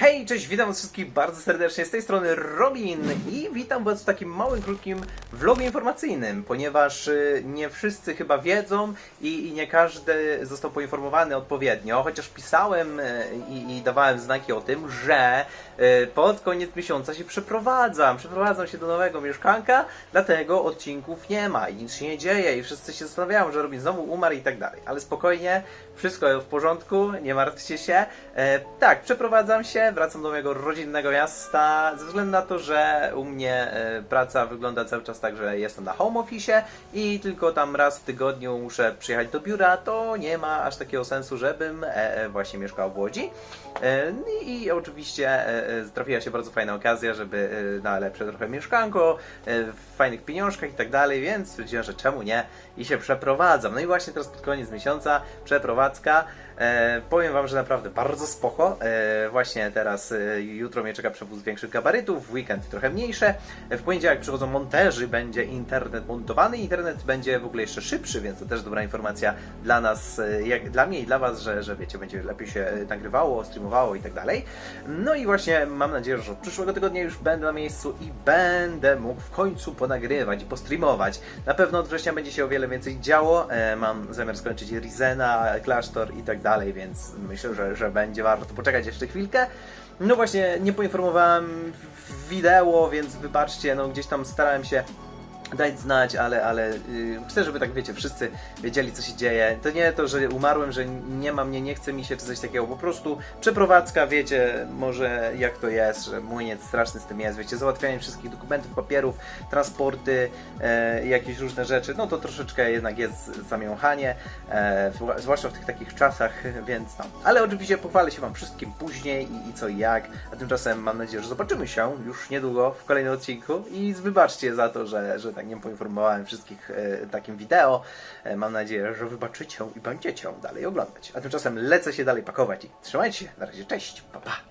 Hej, cześć, witam was wszystkich bardzo serdecznie, z tej strony Robin i witam was w takim małym, krótkim vlogu informacyjnym, ponieważ y, nie wszyscy chyba wiedzą i, i nie każdy został poinformowany odpowiednio, chociaż pisałem y, i, i dawałem znaki o tym, że y, pod koniec miesiąca się przeprowadzam, przeprowadzam się do nowego mieszkanka, dlatego odcinków nie ma i nic się nie dzieje i wszyscy się zastanawiają, że Robin znowu umarł i tak dalej, ale spokojnie, wszystko w porządku, nie martwcie się. E, tak, przeprowadzam się, wracam do mojego rodzinnego miasta, ze względu na to, że u mnie e, praca wygląda cały czas tak, że jestem na home office i tylko tam raz w tygodniu muszę przyjechać do biura, to nie ma aż takiego sensu, żebym e, e, właśnie mieszkał w Łodzi. E, I, oczywiście trafiła się bardzo fajna okazja, żeby na lepsze trochę mieszkanko, w fajnych pieniążkach i tak dalej, więc stwierdziłem, że czemu nie i się przeprowadzam. No i właśnie teraz pod koniec miesiąca przeprowadzka. Powiem Wam, że naprawdę bardzo spoko. Właśnie teraz e, jutro mnie czeka przewóz większych gabarytów, w weekend trochę mniejsze. W poniedziałek przychodzą monterzy, będzie internet montowany. Internet będzie w ogóle jeszcze szybszy, więc to też dobra informacja dla nas, e, jak dla mnie i dla Was, że, że wiecie, będzie lepiej się e, nagrywało, streamowało i tak dalej. No i właśnie mam nadzieję, że od przyszłego tygodnia już będę na miejscu i będę mógł w końcu ponagrywać i postreamować. Na pewno od września będzie się o wiele więcej działo. E, mam zamiar skończyć Rizena, klasztor i tak dalej, więc myślę, że, że będzie warto poczekać jeszcze chwilkę. No właśnie, nie poinformowałem wideo, więc wybaczcie, no gdzieś tam starałem się dać znać, ale, ale yy, chcę, żeby tak wiecie, wszyscy wiedzieli co się dzieje. To nie to, że umarłem, że nie ma mnie, nie chce mi się czy coś takiego, po prostu przeprowadzka, wiecie, może jak to jest, że młyniec straszny z tym jest, wiecie, załatwianie wszystkich dokumentów, papierów, transporty, e, jakieś różne rzeczy, no to troszeczkę jednak jest zamiąchanie, e, zwła- zwłaszcza w tych takich czasach, więc no. Ale oczywiście pochwalę się Wam wszystkim później i, i co i jak, a tymczasem mam nadzieję, że zobaczymy się już niedługo w kolejnym odcinku i wybaczcie za to, że, że tak nie poinformowałem wszystkich e, takim wideo. E, mam nadzieję, że wybaczycie i będziecie dalej oglądać. A tymczasem lecę się dalej pakować i trzymajcie się, na razie, cześć, pa pa!